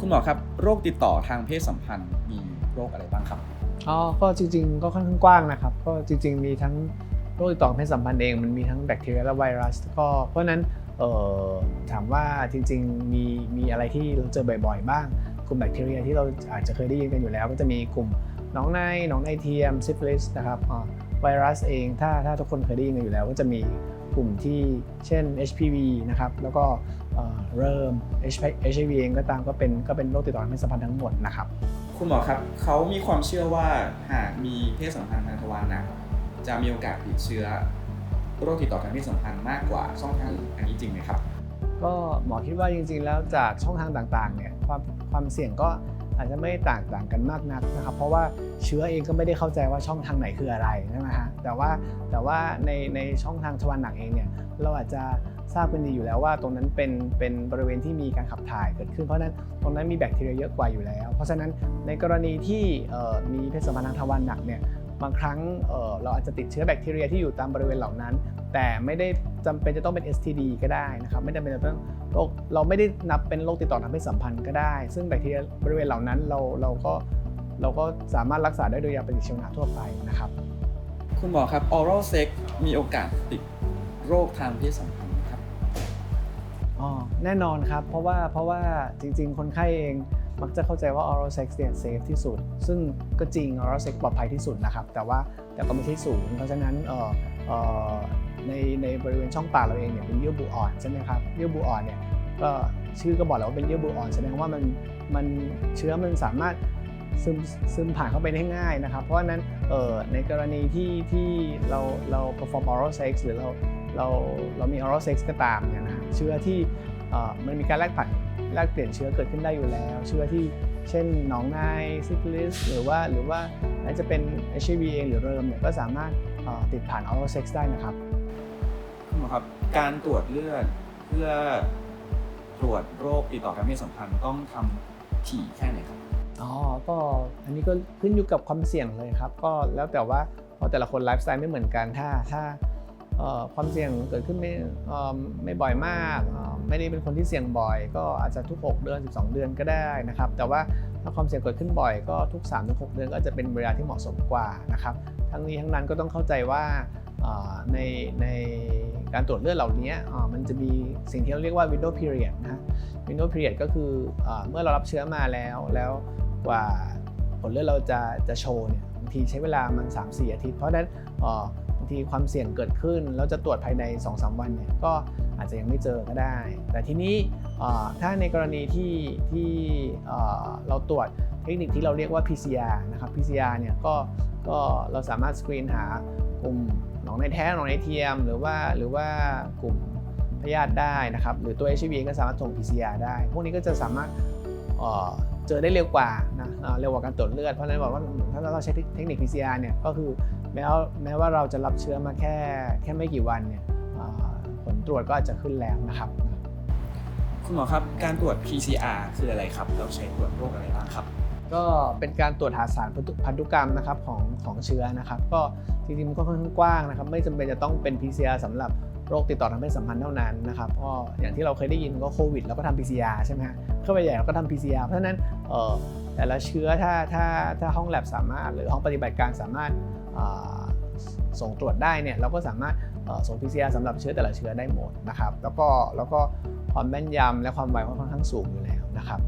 คุณหมอครับโรคติดต่อทางเพศสัมพันธ์มีโรคอะไรบ้างครับ อ๋อ ก็จริงๆ ก็ค่อนข้างกว้างนะครับ ก็จริงๆ มีทั้งโรคติดต่อเพศสัมพันธ์เอง มันมีทั้งแบคทีเรียและไวรัส ก็เพราะนั้นเอ่อถามว่าจริงๆ มีมีอะไรที่เราเจอบ่อยๆ บ้าง กลุ่มแบคทีเรียที่เราอาจจะเคยได้ยินกันอยู่แล้ว ก็จะมีกลุ่มหนองในหนองในเทียมซิฟิลิสนะครับอ่าไวรัสเองถ้าถ้าทุกคนเคยได้ยินกันอยู่แล้ว ก็จะมีกลุ่มที่เช่น HPV นะครับ แล้วก็ เอ่อเริ่ม HIV เองก็ตามก็เป็นก็เป็นโรคติดต่อทางเพศสัมพันธ์ทั้งหมดนะครับ คุณหมอครับเขามีความเชื่อว่าหากมีเพศสัมพันธ์ทางทวารหนักจะมีโอกาสติดเชื้อโรคติดต่อทางเพศสัมพันธ์มากกว่าช่องทางอื่นอันนี้จริงไหมครับ ก็หมอคิดว่าจริงๆแล้วจากช่องทางต่างๆเนี่ยความความเสี่ยงก็ อาจจะไม่ต่างต่างกันมากนักนะครับ เพราะว่าเชื้อเองก็ไม่ได้เข้าใจว่าช่องทางไหนคืออะไรใช่ไหมฮะแต่ว่าแต่ว่าในในช่องทางทวารหนักเองเนี่ยเราอาจจะทราบเป็นดีอยู่แล้วว่าตรงนั้นเป็นเป็นบริเวณที่มีการขับถ่ายเกิดขึ้นเพราะนั้นตรงนั้นมีแบคทีเรียเยอะกว่าอยู่แล้ว เพราะฉะนั้นในกรณีที่มีเพศสัมพันธ์ทางทวารหนักเนี่ย บางครั้งเอ่อเราอาจจะติดเชื้อแบคทีเรียที่อยู่ตามบริเวณเหล่านั้น แต่ไม่ได้จำเป็นจะต้องเป็น STD ก็ได้นะครับไม่จำเป็นจะต้องโรคเราไม่ได้นับเป็นโรคติดต่อทางเพศสัมพันธ์ก็ได้ ซึ่งแบคทีเรียบริเวณเหล่านั้นเราเราก็เราก็สามารถรักษาได้โดยยาปฏิชีวนะทั่วไปนะครับ คุณหมอครับ oral sex มีโอกาสติดโรคทางเพศสัมพันธ์ไหมครับอ๋อแน่นอนครับ เพราะว่าเพราะว่าจริง ๆ คนไข้เอง มักจะเข้าใจว่า oral sex เนี่ย safe ที่สุด ซึ่งก็จริง oral sex ปลอดภัยที่สุดนะครับ แต่ว่าแต่ก็ไม่ใช่ศูนย์เพราะฉะนั้นเอ่อเอ่อในในบริเวณช่องปากเราเองเนี่ยเป็นเยื่อบุอ่อนใช่ไหมครับเยื่อบุอ่อนเนี่ยก็ชื่อก็บอกแล้วว่าเป็นเยื่อบุอ่อนแสดงว่ามันมันเชื้อมันสามารถซึมซึมผ่านเข้าไปได้ง่ายนะครับ เพราะฉะนั้นเอ่อในกรณีที่ที่เราเรา perform oral sex หรือเราเราเรามี oral sex ก็ตามเนี่ยนะเชื้อที่เอ่อมันมีการแลกผัน แลกเปลี่ยนเชื้อเกิดขึ้นได้อยู่แล้ว เชื้อที่เช่นหนองในซิฟิลิสหรือว่าหรือว่าอาจจะเป็น HIV เองหรือเริมเนี่ยก็สามารถเอ่อติดผ่าน oral sex ได้นะครับคุณหมอครับการตรวจเลือดเพื่อตรวจโรคติดต่อทางเพศสัมพันธ์ต้องทำถี่แค่ไหนครับอ๋อก็อันนี้ก็ขึ้นอยู่กับความเสี่ยงเลยครับ ก็แล้วแต่ว่าเพราะแต่ละคนไลฟ์สไตล์ไม่เหมือนกันถ้าถ้าเอ่อ ความเสี่ยงเกิดขึ้นไม่ไม่บ่อยมาก ไม่ได้เป็นคนที่เสี่ยงบ่อย ก็อาจจะทุก 6 เดือน 12 เดือนก็ได้นะครับ แต่ว่าถ้าความเสี่ยงเกิดขึ้นบ่อยก็ทุก3-6เดือนก็จะเป็นเวลาที่เหมาะสมกว่านะครับ ทั้งนี้ทั้งนั้นก็ต้องเข้าใจว่าในในการตรวจเลือดเหล่านี้มันจะมีสิ่งที่เราเรียกว่า window period นะ window period ก็คือเอ่อเมื่อเรารับเชื้อมาแล้วแล้วกว่าผลเลือดเราจะจะโชว์เนี่ยบางทีใช้เวลามัน 3-4 อาทิตย์ เพราะนั้น ทีความเสี่ยงเกิดขึ้น แล้วจะตรวจภายใน 2-3 วันเนี่ยก็อาจจะยังไม่เจอก็ได้ แต่ทีนี้ถ้าในกรณีที่ที่เราตรวจเทคนิคที่เราเรียกว่า PCR นะครับ PCR เนี่ยก็ก็เราสามารถสกรีนหากลุ่มหนองในแท้หนองในเทียม หรือว่าหรือว่ากลุ่มพยาธิได้นะครับ หรือตัว HIV ก็สามารถส่ง PCR ได้ พวกนี้ก็จะสามารถเจอได้เร็วกว่านะเอ่อเร็วกว่าการตรวจเลือด เพราะฉะนั้นบอกว่าถ้าเราใช้เทคนิค PCR เนี่ยก็คือ แม้ว่าแม้ว่าเราจะรับเชื้อมาแค่แค่ไม่กี่วันเนี่ยเอ่อผลตรวจก็อาจจะขึ้นแล้วนะครับ คุณหมอครับ การตรวจ PCR คืออะไรครับ เราใช้ตรวจโรคอะไรบ้างครับ ก็เป็นการตรวจหาสารพันธุพันธุกรรมนะครับของของเชื้อนะครับ ก็จริงๆมันก็ค่อนข้างกว้างนะครับ ไม่จำเป็นจะต้องเป็น PCR สำหรับโรคติดต่อทางเพศสัมพันธ์เท่านั้นนะครับ ก็อย่างที่เราเคยได้ยินก็โควิดเราก็ทำ PCR ใช่ไหมฮะเข้าไปใหญ่เราก็ทำ PCR เพราะฉะนั้นเอ่อแต่ละเชื้อถ้าถ้าถ้าห้องแลบสามารถหรือห้องปฏิบัติการสามารถอ่า ส่งตรวจได้เนี่ยเราก็สามารถส่ง PCR สำหรับเชื้อแต่ละเชื้อได้หมดนะครับ แล้วก็แล้วก็ความแม่นยำและความไวค่อนข้างสูงอยู่แล้วนะครับ